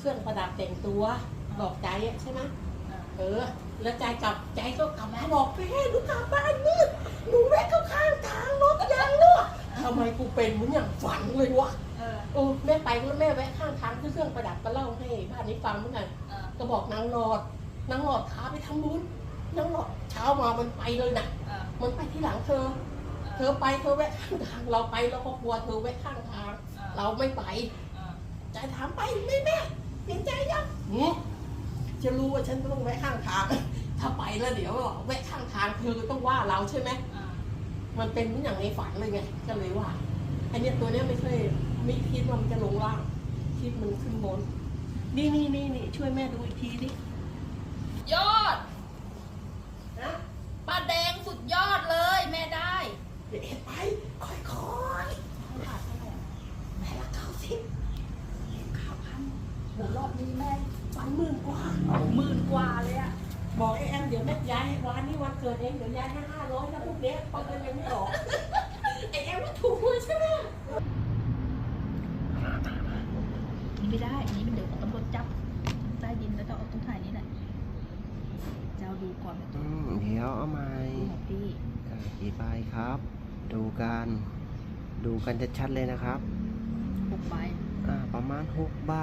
เครื่องประดับแต่งตัวบอกใจอะใช่ไหมอ่าเออ แล้วใจกลับใจก็กลับมาบอกแม่หนูกลับบ้านมืดหนูแวะเข้าข้างทางรถยางรั่วทำไมกูเป็นเหมือนอย่างฝันเลยวะเออโอ้แม่ไปแล้วแม่แวะข้างทางซื้อเครื่องประดับก็เล่าให้บ้านนี้ฟังเหมือนกันเออก็บอกนางหลอดนางหลอดพาไปทำบุญนางหลอดเช้ามามันไปเลยนะเออมันไปที่หลังเธอ เธอไปเธอแวะข้างทางเราไปเราก็กลัวเธอแวะข้างทาง เราไม่ไปเออใจถามไปไหม่แม่ เห็นใจยังหืมจะรู้ว่าฉันต้องแวะข้างทาง ถ้าไปแล้วเดี๋ยวแวะข้างทางเธอต้องว่าเราใช่ไหมเออมันเป็นเหมือนอย่างในฝันเลยไงก็เลยว่าอันเนี้ยตัวเนี้ยไม่เคยไม่คิดว่ามันจะลงล่าง คิดมันขึ้นบน นี่นี่นี่นี่ช่วยแม่ดูอีกทีดิยอด นะ ป้าแดงสุดยอดเลยแม่ได้ เดี๋ยวเอ็ดไป ค่อยๆแม่ละเก้าสิบ ข้าวพันโหรอบนี้แม่วันหมื่นกว่าหมื่นกว่าเลยอะบอกไอ้แอมเดี๋ยวแม่ย้ายวันนี้วันเกิดเองเดี๋ยวย้ายให้ห้าร้อยนะพวกเนี้ยพราะเงินยังไม่ออกไอ้แอมก็ถูกใช่ไหมนี่ไม่ได้อันนี้มันเดี๋ยวตำรวจจับใต้ดินแล้วจะเอาตรงถ่ายนี้แหละจะเอาดูก่อนอืมเดี๋ยวเอาใหม่ดูของพี่อ่ากี่ใบครับ ดูกันดูกันชัดๆเลยนะครับหกใบอ่าประมาณหกใบ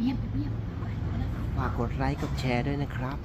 เงียบเงียบไปแล้วฝากกดไลค์กดแชร์ด้วยนะครับ